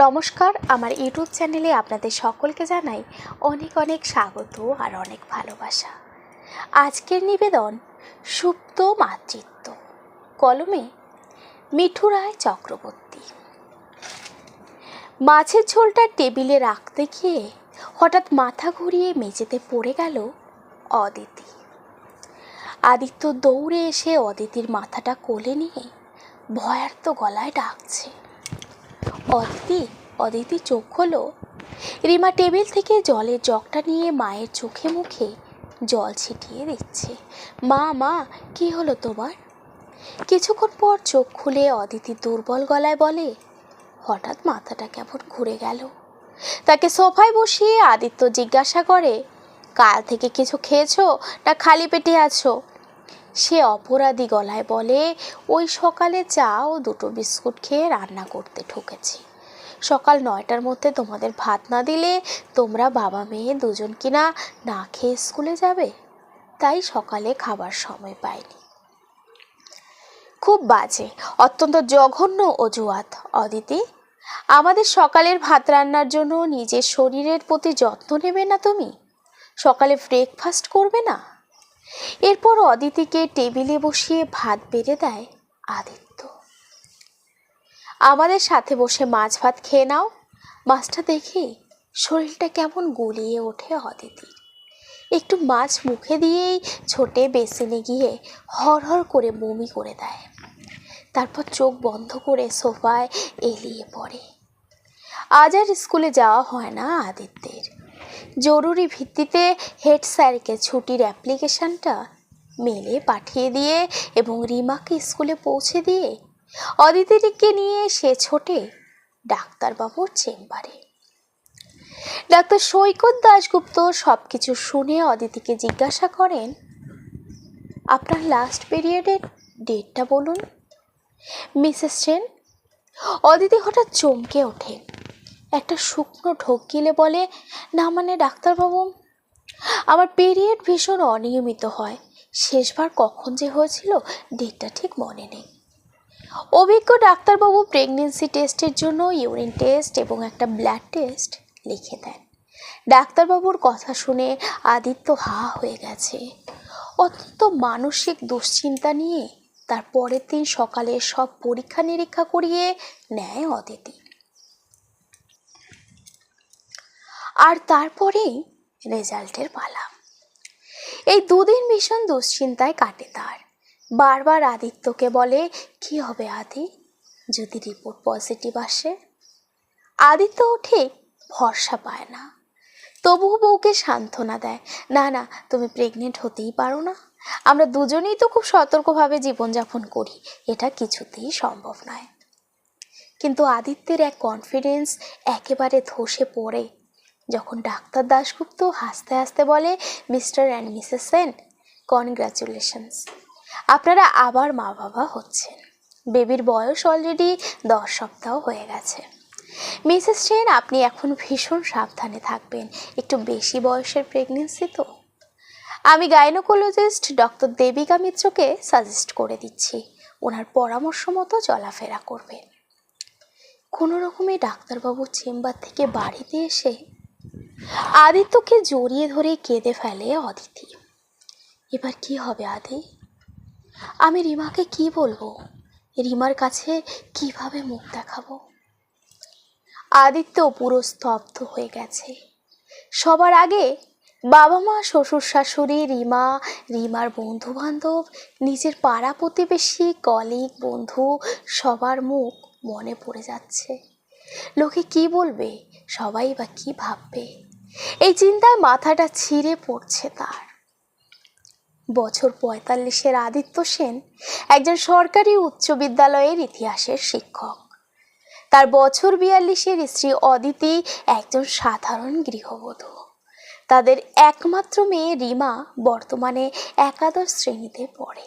নমস্কার, আমার ইউটিউব চ্যানেলে আপনাদের সকলকে জানাই অনেক অনেক স্বাগত আর অনেক ভালোবাসা। আজকের নিবেদন সুপ্ত মাতৃত্ব, কলমে মিঠু রায় চক্রবর্তী। মাছের ঝোলটা টেবিলে রাখতে গিয়ে হঠাৎ মাথা ঘুরিয়ে মেঝেতে পড়ে গেল অদিতি। আদিত্য দৌড়ে এসে অদিতির মাথাটা কোলে নিয়ে ভয়ার্ত গলায় ডাকছে। অদিতি অদিতি চোখ হলো রিমা টেবিল থেকে জলের জগটা নিয়ে মায়ের চোখে মুখে জল ছিটিয়ে দিচ্ছে। মা মা, কি হলো তোমার? কিছুক্ষণ পর চোখ খুলে অদিতি দুর্বল গলায় বলে, হঠাৎ মাথাটা কেমন ঘুরে গেল? তাকে সোফায় বসিয়ে আদিত্য জিজ্ঞাসা করে, কাল থেকে কিছু খেয়েছো না খালি পেটে আছো? সে অপরাধী গলায় বলে, ওই সকালে চা ও দুটো বিস্কুট খেয়ে রান্না করতে ঠকেছি। সকাল নয়টার মধ্যে তোমাদের ভাত না দিলে তোমরা বাবা মেয়ে দুজন কিনা না খেয়ে স্কুলে যাবে? তাই সকালে খাবার সময় পাইনি। খুব বাজে, অত্যন্ত জঘন্য অজুহাত, অদিতি। আমাদের সকালের ভাত রান্নার জন্য নিজের শরীরের প্রতি যত্ন নেবে না তুমি? সকালে ব্রেকফাস্ট করবে না? এরপর অদিতিকে টেবিলে বসিয়ে ভাত বেড়ে দেয় আদিত্য। আমাদের সাথে বসে মাছ ভাত খেয়ে নাও। মাছটা দেখে শরীরটা কেমন গুলিয়ে ওঠে অদিতির একটু মাছ মুখে দিয়েই ছোটে বেসিনে গিয়ে হরহর করে বমি করে দেয়। তারপর চোখ বন্ধ করে সোফায় এলিয়ে পড়ে। আজ আর স্কুলে যাওয়া হয় না আদিত্যের। জরুরি ভিত্তিতে হেড স্যারকে ছুটির অ্যাপ্লিকেশনটা মেলে পাঠিয়ে দিয়ে এবং রিমাকে স্কুলে পৌঁছে দিয়ে অদিতিকে নিয়ে সে ছোটে ডাক্তারবাবুর চেম্বারে। ডাক্তার সৈকত দাশগুপ্ত সব কিছু শুনে অদিতিকে জিজ্ঞাসা করেন, আপনার লাস্ট পিরিয়ডের ডেটটা বলুন? মিসেস সেন? অদিতি হঠাৎ চমকে ওঠে একটা শুকনো ঢোক গিলে বলে, না মানে ডাক্তারবাবু, আমার পিরিয়ড ভীষণ অনিয়মিত হয়। শেষবার কখন যে হয়েছিল ডেটটা ঠিক মনে নেই। অভিজ্ঞ ডাক্তারবাবু প্রেগনেন্সি টেস্টের জন্য ইউরিন টেস্ট এবং একটা ব্লাড টেস্ট লিখে দেন। ডাক্তারবাবুর কথা শুনে আদিত্য হা হয়ে গেছে। অত্যন্ত মানসিক দুশ্চিন্তা নিয়ে তার পরের দিন সকালে সব পরীক্ষা নিরীক্ষা করিয়ে নেয় অদিতি। আর তারপরেই রেজাল্টের পালা। এই দুদিন ভীষণ দুশ্চিন্তায় কাটে তার। বারবার আদিত্যকে বলে, কি হবে আদি? যদি রিপোর্ট পজিটিভ আসে? আদিত্য ঠিক ভরসা পায় না। তবুও বউকে সান্ত্বনা দেয়, না না, তুমি প্রেগনেন্ট হতেই পারো না। আমরা দুজনেই তো খুব সতর্কভাবে জীবনযাপন করি, এটা কিছুতেই সম্ভব নয়। কিন্তু আদিত্যের এক কনফিডেন্স একেবারে ধসে পড়ে। যখন ডাক্তার দাশগুপ্ত হাসতে হাসতে বলে, Mr and Mrs Sen, congratulations. আপনারা আবার মা বাবা হচ্ছেন। বেবির বয়স অলরেডি দশ সপ্তাহ হয়ে গেছে। মিসেস সেন, আপনি এখন ভীষণ সাবধানে থাকবেন। একটু বেশি বয়সের প্রেগনেন্সি তো। আমি গাইনোকোলজিস্ট ডক্টর দেবিকা মিত্রকে সাজেস্ট করে দিচ্ছি। ওনার পরামর্শ মতো চলাফেরা করবেন। কোনো রকমে ডাক্তারবাবুর চেম্বার থেকে বাড়িতে এসে আদিত্যকে জড়িয়ে ধরে কেঁদে ফেলে অদিতি। এবার কি হবে আদি? আমি রিমাকে কি বলব? রিমার কাছে কীভাবে মুখ দেখাবো? আদিত্য পুরো স্তব্ধ হয়ে গেছে। সবার আগে বাবা মা শ্বশুর শাশুড়ি, রিমা, রিমার বন্ধু বান্ধব নিজের পাড়া প্রতিবেশী কলিগ বন্ধু, সবার মুখ মনে পড়ে যাচ্ছে। লোকে কি বলবে? সবাই বা কি ভাববে? এই চিন্তায় মাথাটা ছিঁড়ে পড়ছে তার। বছর পঁয়তাল্লিশের আদিত্য সেন একজন সরকারি উচ্চ বিদ্যালয়ের ইতিহাসের শিক্ষক। তার বছর বিয়াল্লিশের স্ত্রী অদিতি একজন সাধারণ গৃহবধূ। তাদের একমাত্র মেয়ে রিমা বর্তমানে একাদশ শ্রেণীতে পড়ে।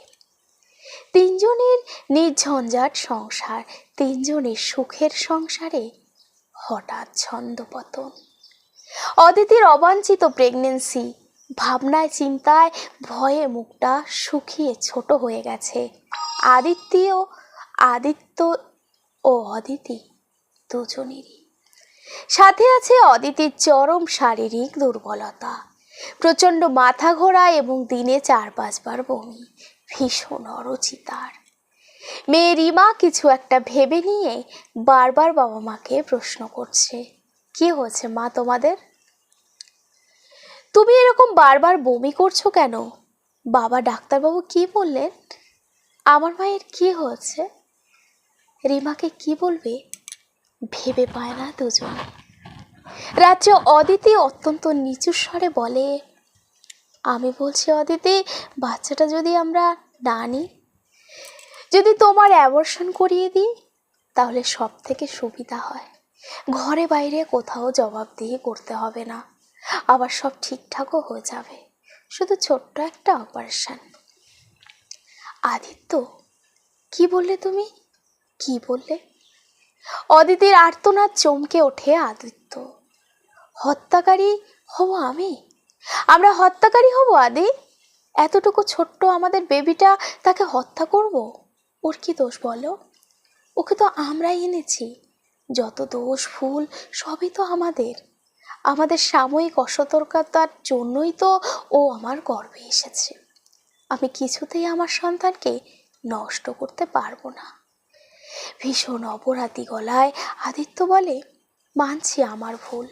তিনজনের নির্ঝঞ্ঝাট সংসার, তিনজনের সুখের সংসারে হঠাৎ ছন্দপতন। অদিতির অবাঞ্ছিত প্রেগনেন্সি ভাবনায়, চিন্তায়, ভয়ে মুখটা শুকিয়ে ছোট হয়ে গেছে। আদিত্যও, আদিত্য ও অদিতি দুজনেরই। সাথে আছে অদিতির চরম শারীরিক দুর্বলতা। প্রচণ্ড মাথা ঘোরা এবং দিনে চার পাঁচবার বমি। ভীষণ অরুচিতার। মেয়ে রিমা কিছু একটা ভেবে নিয়ে বারবার বাবা মাকে প্রশ্ন করছে। কি হয়েছে মা তোমাদের? তুমি এরকম বারবার বমি করছ কেন? বাবা ডাক্তারবাবু কি বললেন? আমার মায়ের কি হয়েছে? রিমাকে কি বলবে? ভেবে পায় না দুজন। রাজ্য অদিতি অত্যন্ত নিচু স্বরে বলে, আমি বলছি অদিতি, বাচ্চাটা যদি আমরা না নিই, যদি তোমার অ্যাবর্শন করিয়ে দিই, তাহলে সব থেকে সুবিধা হয়। ঘরে বাইরে কোথাও জবাবদিহি করতে হবে না। আবার সব ঠিকঠাকও হয়ে যাবে। শুধু ছোট্ট একটা অপারেশন আদিত্য, কি বললে তুমি? কি বললে? অদিতির আর্তনাদ চমকে ওঠে আদিত্য। হত্যাকারী হব আমি? আমরা হত্যাকারী হব, আদি? এতটুকু ছোট্ট আমাদের বেবিটা তাকে হত্যা করব? ওর কি দোষ বলো? ওকে তো আমরাই এনেছি। যত দোষ ভুল সবই তো আমাদের। আমাদের সাময়িক অসতর্কতার জন্যই তো ও আমার গর্বে এসেছে। আমি কিছুতেই আমার সন্তানকে নষ্ট করতে পারব না। ভীষণ অপরাধী গলায় আদিত্য বলে, মানছি আমার ভুল,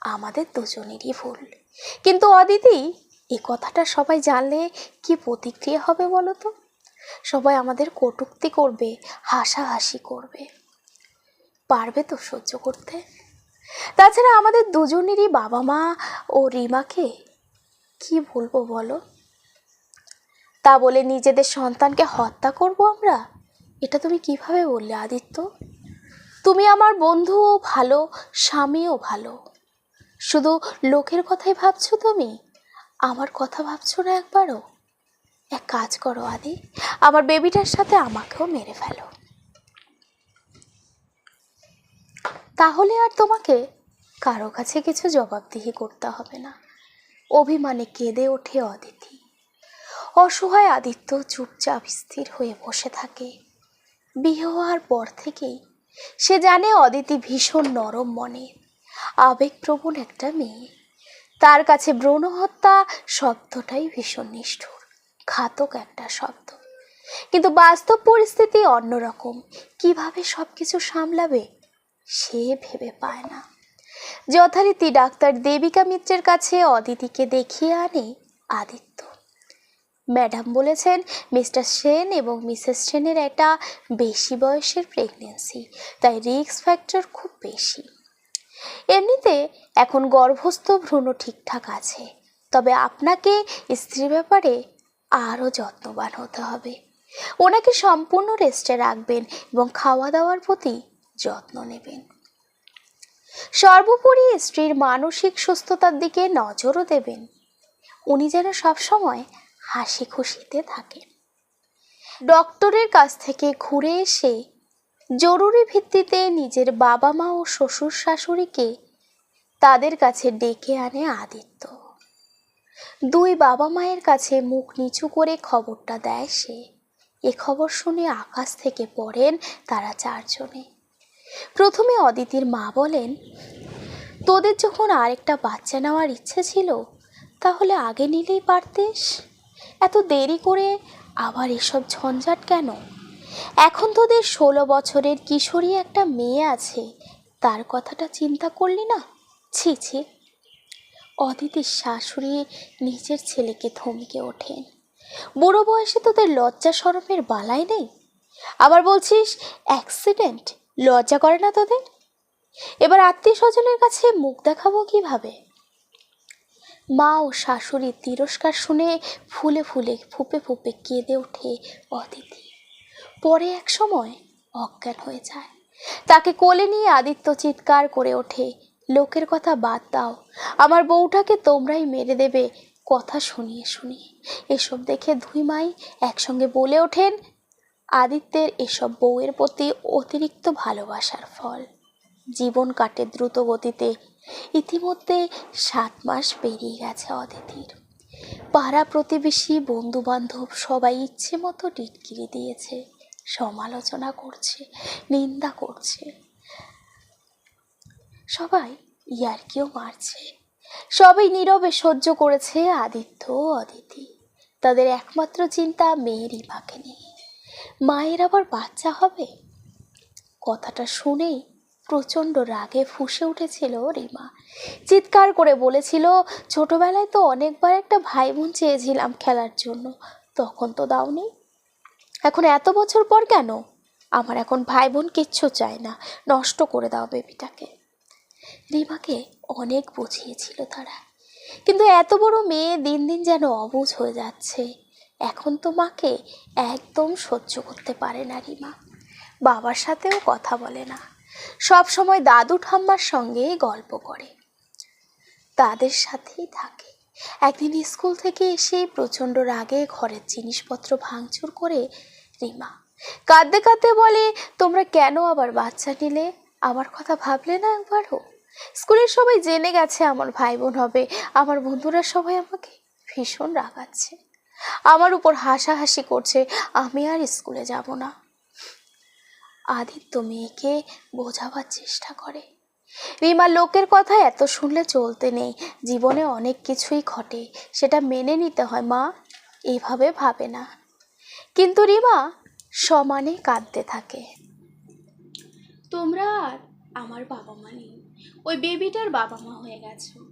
আমাদের দুজনেরই ভুল। কিন্তু অদিতি, এ কথাটা সবাই জানলে কি প্রতিক্রিয়া হবে বলো তো? সবাই আমাদের কটূক্তি করবে, হাসাহাসি করবে। পারবে তো সহ্য করতে? তাছাড়া আমাদের দুজনেরই বাবা মা ও রিমাকে কি বলব বলো? তা বলে নিজেদের সন্তানকে হত্যা করব আমরা? এটা তুমি কীভাবে বললে আদিত্য? তুমি আমার বন্ধুও ভালো, স্বামীও ভালো। শুধু লোকের কথাই ভাবছ তুমি? আমার কথা ভাবছ না একবারও? এক কাজ করো আদি, আমার বেবিটার সাথে আমাকেও মেরে ফেলো। তাহলে আর তোমাকে কারও কাছে কিছু জবাবদিহি করতে হবে না। অভিমানে কেঁদে ওঠে অদিতি। অসহায় আদিত্য চুপচাপ স্থির হয়ে বসে থাকে। বিয়ে হওয়ার পর থেকেই সে জানে অদিতি ভীষণ নরম মনে। আবেগপ্রবণ একটা মেয়ে। তার কাছে ভ্রূণ হত্যা শব্দটাই ভীষণ নিষ্ঠুর, ঘাতক একটা শব্দ। কিন্তু বাস্তব পরিস্থিতি অন্যরকম। কীভাবে সব কিছু সামলাবে সে ভেবে পায় না। যথারীতি ডাক্তার দেবিকা মিত্রের কাছে অদিতিকে দেখিয়ে আনে আদিত্য। ম্যাডাম বলেছেন, মিস্টার সেন এবং মিসেস সেনের একটা বেশি বয়সের প্রেগনেন্সি তাই রিস্ক ফ্যাক্টর খুব বেশি। এমনিতে এখন গর্ভস্থ ভ্রূণ ঠিকঠাক আছে, তবে আপনাকে স্ত্রীর ব্যাপারে আরও যত্নবান হতে হবে। ওনাকে সম্পূর্ণ রেস্টে রাখবেন এবং খাওয়া দাওয়ার প্রতি যত্ন নেবেন। সর্বোপরি স্ত্রীর মানসিক সুস্থতার দিকে নজরও দেবেন। উনি যেন সবসময় হাসি খুশিতে থাকেন। ডক্টরের কাছ থেকে ঘুরে এসে জরুরি ভিত্তিতে নিজের বাবা মা ও শ্বশুর শাশুড়িকে তাদের কাছে ডেকে আনে আদিত্য। দুই বাবা মায়ের কাছে মুখ নিচু করে খবরটা দেয় সে। এ খবর শুনে আকাশ থেকে পড়েন তারা চারজনে। প্রথমে অদিতির মা বলেন, তোদের যখন আরেকটা বাচ্চা নেওয়ার ইচ্ছে ছিল, তাহলে আগে নিলেই পারতিস? এত দেরি করে আবার এসব ঝঞ্ঝাট কেন? এখন তোদের ষোলো বছরের কিশোরী একটা মেয়ে আছে, তার কথাটা চিন্তা করলি না? ছি ছি। অদিতির শাশুড়ি নিজের ছেলেকে থমকে ওঠেন। বুড়ো বয়সে তোদের লজ্জা সরমের বালাই নেই? আবার বলছিস, অ্যাক্সিডেন্ট? লজ্জা করে না তোদের? এবার আত্মীয় স্বজনের কাছে মুখ দেখাবো কীভাবে? মা ও শাশুড়ির তিরস্কার শুনে ফুলে ফুলে, ফুপে ফুপে কেঁদে ওঠে অদিতি। পরে এক সময় অজ্ঞান হয়ে যায়। তাকে কোলে নিয়ে আদিত্য চিৎকার করে ওঠে, লোকের কথা বাদ দাও। আমার বউটাকে তোমরাই মেরে দেবে, কথা শুনিয়ে শুনিয়ে। এসব দেখে দুই মাই একসঙ্গে বলে ওঠেন আদিত্যের এসব বউয়ের প্রতি অতিরিক্ত ভালোবাসার ফল। জীবন কাটে দ্রুত গতিতে। ইতিমধ্যে সাত মাস পেরিয়ে গেছে অদিতির। পাড়া প্রতিবেশী বন্ধু বান্ধব সবাই ইচ্ছে মতো টিটকিরি দিয়েছে, সমালোচনা করছে, নিন্দা করছে। সবাই ইয়ার্কিও মারছে। সবাই নীরবে সহ্য করেছে আদিত্য অদিতি। তাদের একমাত্র চিন্তা মেয়েরই রিমাকে নিয়ে। মায়ের আবার বাচ্চা হবে? কথাটা শুনেই প্রচণ্ড রাগে ফুঁসে উঠেছিল রিমা। চিৎকার করে বলেছিল, ছোটবেলায় তো অনেকবার একটা ভাই বোন চেয়েছিলাম খেলার জন্য। তখন তো দাওনি। এখন এত বছর পর কেন? আমার এখন ভাই বোন কিচ্ছু চায় না। নষ্ট করে দাও বেবিটাকে। রিমাকে অনেক বুঝিয়েছিল তারা। কিন্তু এত বড় মেয়ে দিন দিন যেন অবুঝ হয়ে যাচ্ছে। এখন তো মাকে একদম সহ্য করতে পারে না রিমা। বাবার সাথেও কথা বলে না। সব সময় দাদু ঠাম্মার সঙ্গে গল্প করে। তাদের সাথেই থাকে। একদিন স্কুল থেকে এসে প্রচণ্ড রাগে ঘরের জিনিসপত্র ভাঙচুর করে রিমা। কাঁদতে কাঁদতে বলে, তোমরা কেন আবার বাচ্চা নিলে? আমার কথা ভাবলে না একবারও? স্কুলের সবাই জেনে গেছে আমার ভাই বোন হবে। আমার বন্ধুরা সবাই আমাকে ভীষণ রাগাচ্ছে। আমার উপর হাসাহাসি করছে, আমি আর স্কুলে যাব না। আদিত্য মেয়েকে বোঝাবার চেষ্টা করে। রিমা লোকের কথা এত শুনলে চলতে নেই। জীবনে অনেক কিছুই ঘটে, সেটা মেনে নিতে হয়, মা এভাবে ভাবে না। কিন্তু রিমা সমানে কাঁদতে থাকে। তোমরা আর আমার বাবা মা নেই, ওই বেবিটার বাবা মা হয়ে গেছো।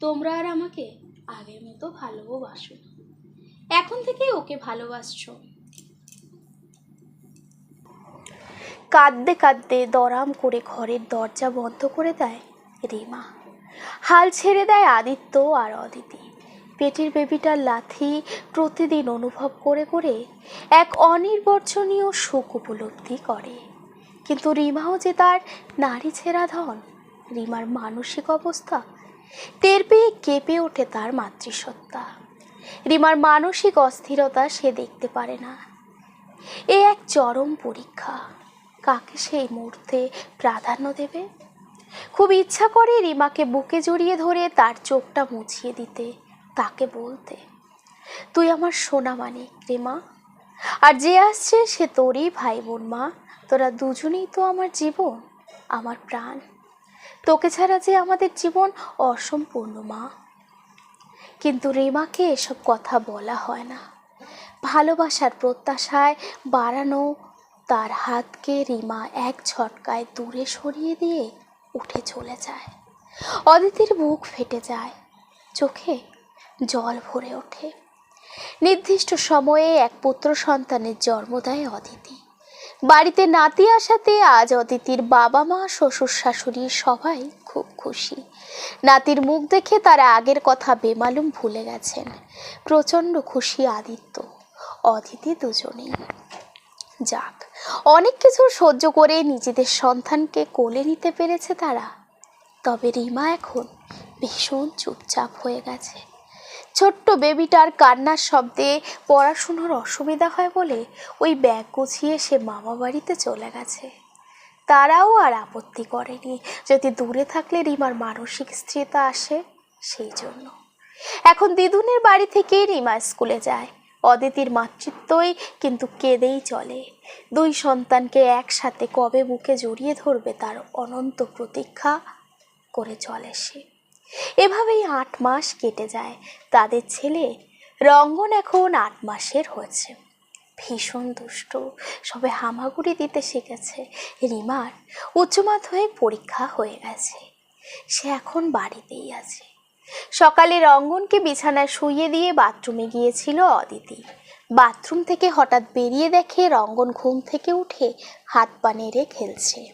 তোমরা আর আমাকে আগের মতো ভালোবাসো না। এখন থেকে ওকে ভালোবাসছো। কাঁদতে কাঁদতে দরাম করে ঘরের দরজা বন্ধ করে দেয় রিমা। হাল ছেড়ে দেয় আদিত্য আর অদিতি। পেটের বেবিটার লাথি প্রতিদিন অনুভব করে করে এক অনির্বচনীয় সুখ উপলব্ধি করে। কিন্তু রিমাও যে তার নারী ছেঁড়া ধন, রিমার মানসিক অবস্থা, টের পেয়ে কেঁপে ওঠে তার মাতৃসত্তা রিমার মানসিক অস্থিরতা সে দেখতে পারে না। এ এক চরম পরীক্ষা। কাকে সেই মুহূর্তে প্রাধান্য দেবে? খুব ইচ্ছা করে রিমাকে বুকে জড়িয়ে ধরে তার চোখটা মুছিয়ে দিতে, তাকে বলতে, তুই আমার সোনা মানিক রিমা। আর যে আসছে সে তোরই ভাই বোন মা। তোরা দুজনেই তো আমার জীবন, আমার প্রাণ। তোকে ছাড়া যে আমাদের জীবন অসম্পূর্ণ মা। কিন্তু রিমাকে এসব কথা বলা হয় না। ভালোবাসার প্রত্যাশায় বাড়ানো তার হাতকে রিমা এক ঝটকায় দূরে সরিয়ে দিয়ে উঠে চলে যায়। অদিতির বুক ফেটে যায়, চোখে জল ভরে ওঠে। নির্দিষ্ট সময়ে এক পুত্র সন্তানের জন্ম দেয় অদিতি। বাড়িতে নাতি আসাতে আজ অদিতির বাবা মা শ্বশুর শাশুড়ি সবাই খুব খুশি। নাতির মুখ দেখে তারা আগের কথা বেমালুম ভুলে গেছেন। প্রচণ্ড খুশি আদিত্য। অদিতি দুজনেই। যাক, অনেক কিছু সহ্য করে নিজেদের সন্তানকে কোলে নিতে পেরেছে তারা। তবে রিমা এখন ভীষণ চুপচাপ হয়ে গেছে। ছোট্ট বেবিটার কান্নার শব্দে পড়াশুনোর অসুবিধা হয় বলে ওই ব্যাগ গুছিয়ে সে মামা বাড়িতে চলে গেছে। তারাও আর আপত্তি করেনি। যদি দূরে থাকলে রিমার মানসিক স্থিরতা আসে, সেই জন্য। এখন দিদুনের বাড়ি থেকেই রিমা স্কুলে যায়। অদিতির মাতৃত্বই কিন্তু কেঁদেই চলে। দুই সন্তানকে একসাথে কবে বুকে জড়িয়ে ধরবে তার অনন্ত প্রতীক্ষা করে চলে সে। এভাবেই আট মাস কেটে যায়। তাদের ছেলে রঙ্গন এখন আট মাসের হয়েছে। ভীষণ দুষ্ট। সবে হামাগুড়ি দিতে শিখেছে। রিমার উচ্চ মাধ্যমিক পরীক্ষা হয়ে গেছে। সে এখন বাড়িতেই আছে। সকালে রঙ্গনকে বিছানায় শুইয়ে দিয়ে বাথরুমে গিয়েছিল অদিতি। বাথরুম থেকে হঠাৎ বেরিয়ে দেখে রঙ্গন ঘুম থেকে উঠে হাত পা নেড়ে খেলছে।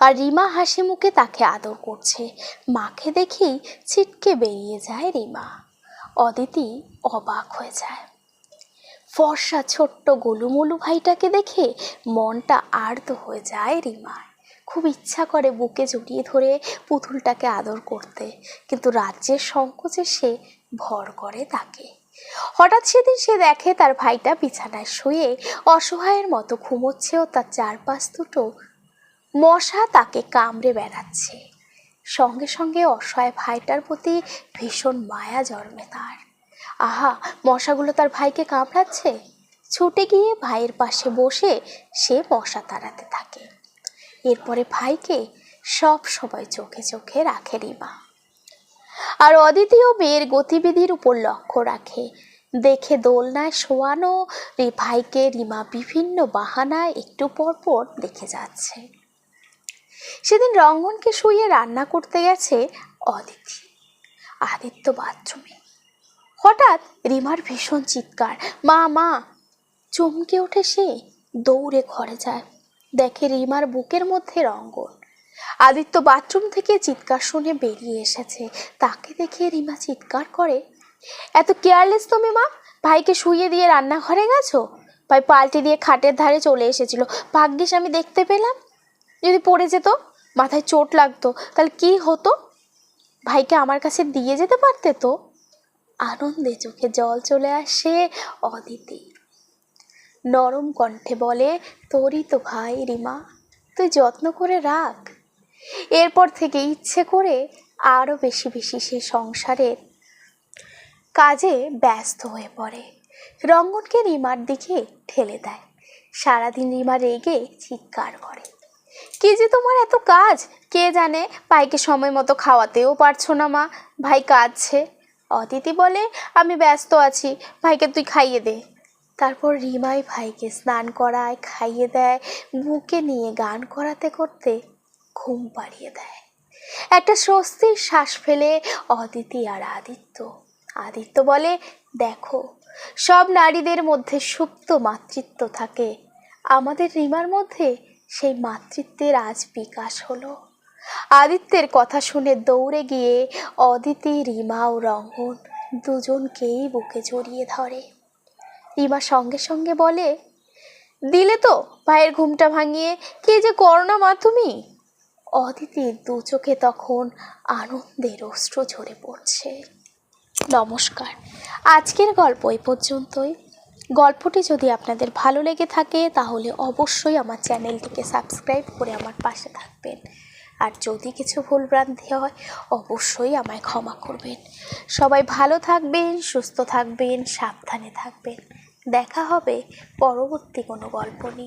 আর রিমা হাসি মুখে তাকে আদর করছে। মাকে দেখেই ছিটকে বেরিয়ে যায় রিমা। অদিতি অবাক হয়ে যায়। ফর্সা ছোট্ট গোলুমলু ভাইটাকে দেখে মনটা আর্ত হয়ে যায় রিমার। খুব ইচ্ছা করে বুকে জড়িয়ে ধরে পুতুলটাকে আদর করতে, কিন্তু রাজ্যের সংকোচে সে ভর করে তাকে। হঠাৎ সেদিন সে দেখে তার ভাইটা বিছানায় শুয়ে অসহায়ের মতো ঘুমোচ্ছে ও তার চারপাশ দুটো মশা তাকে কামড়ে বেড়াচ্ছে। সঙ্গে সঙ্গে অসহায় ভাইটার প্রতি ভীষণ মায়া জন্মে তার। আহা, মশাগুলো তার ভাইকে কামড়াচ্ছে? ছুটে গিয়ে ভাইয়ের পাশে বসে সে মশা তাড়াতে থাকে। এরপরে ভাইকে সব সময় চোখে চোখে রাখে রিমা। আর অদ্বিতীয় মেয়ের গতিবিধির উপর লক্ষ্য রাখে। দেখে দোলনায় শোয়ানো ভাইকে রিমা বিভিন্ন বাহানায় একটু পর পর দেখে যাচ্ছে। সেদিন রঙ্গনকে শুয়ে রান্না করতে গেছে অদিতি, আদিত্য বাথরুমে। হঠাৎ রিমার ভীষণ চিৎকার, মা মা! চমকে ওঠে সে, দৌড়ে ঘরে যায়। দেখে রিমার বুকের মধ্যে রঙ্গন আদিত্য বাথরুম থেকে চিৎকার শুনে বেরিয়ে এসেছে। তাকে দেখে রিমা চিৎকার করে, এত কেয়ারলেস তুমি, মা! ভাইকে শুইয়ে দিয়ে রান্নাঘরে গেছো? ভাই পাল্টে দিয়ে খাটের ধারে চলে এসেছিল। ভাগ্যিস আমি দেখতে পেলাম। যদি পড়ে যেত, মাথায় চোট লাগতো, তাহলে কি হতো? ভাইকে আমার কাছে দিয়ে যেতে পারতে তো? আনন্দে চোখে জল চলে আসে অদিতি। নরম কণ্ঠে বলে, তোরই তো ভাই রিমা, তুই যত্ন করে রাখ। এরপর থেকে ইচ্ছে করে আরও বেশি বেশি সে সংসারের কাজে ব্যস্ত হয়ে পড়ে। রঙ্গনকে রিমার দিকে ঠেলে দেয়। সারাদিন রিমা রেগে চিৎকার করে, কি যে তোমার এত কাজ? কে জানে, ভাইকে সময় মতো খাওয়াতেও পারছ না মা, ভাই কাঁদছে। অদিতি বলে, আমি ব্যস্ত আছি, ভাইকে তুই খাইয়ে দে। তারপর রিমাই ভাইকে স্নান করায়, খাইয়ে দেয়, বুকে নিয়ে গান করাতে করতে ঘুম পাড়িয়ে দেয়। একটা স্বস্তির শ্বাস ফেলে অদিতি আর আদিত্য। আদিত্য বলে, দেখো, সব নারীদের মধ্যে সুপ্ত মাতৃত্ব থাকে। আমাদের রিমার মধ্যে সেই মাতৃত্বের আজ বিকাশ হলো। আদিত্যের কথা শুনে দৌড়ে গিয়ে অদিতি রিমা ও রঙ্গন দুজনকেই বুকে জড়িয়ে ধরে। রিমা সঙ্গে সঙ্গে বলে, দিলে তো ভাইয়ের ঘুমটা ভাঙিয়ে কে যে করোনা মা তুমি? অদিতির দু চোখে তখন আনন্দের অশ্রু ঝরে পড়ছে। নমস্কার। আজকের গল্প এই পর্যন্তই। গল্পটি যদি আপনাদের ভালো লেগে থাকে তাহলে অবশ্যই আমার চ্যানেলটিকে সাবস্ক্রাইব করে আমার পাশে থাকবেন। আর যদি কিছু ভুলভ্রান্তি হয়, অবশ্যই আমায় ক্ষমা করবেন। সবাই ভালো থাকবেন, সুস্থ থাকবেন, সাবধানে থাকবেন। দেখা হবে পরবর্তী কোনো গল্প নিয়ে।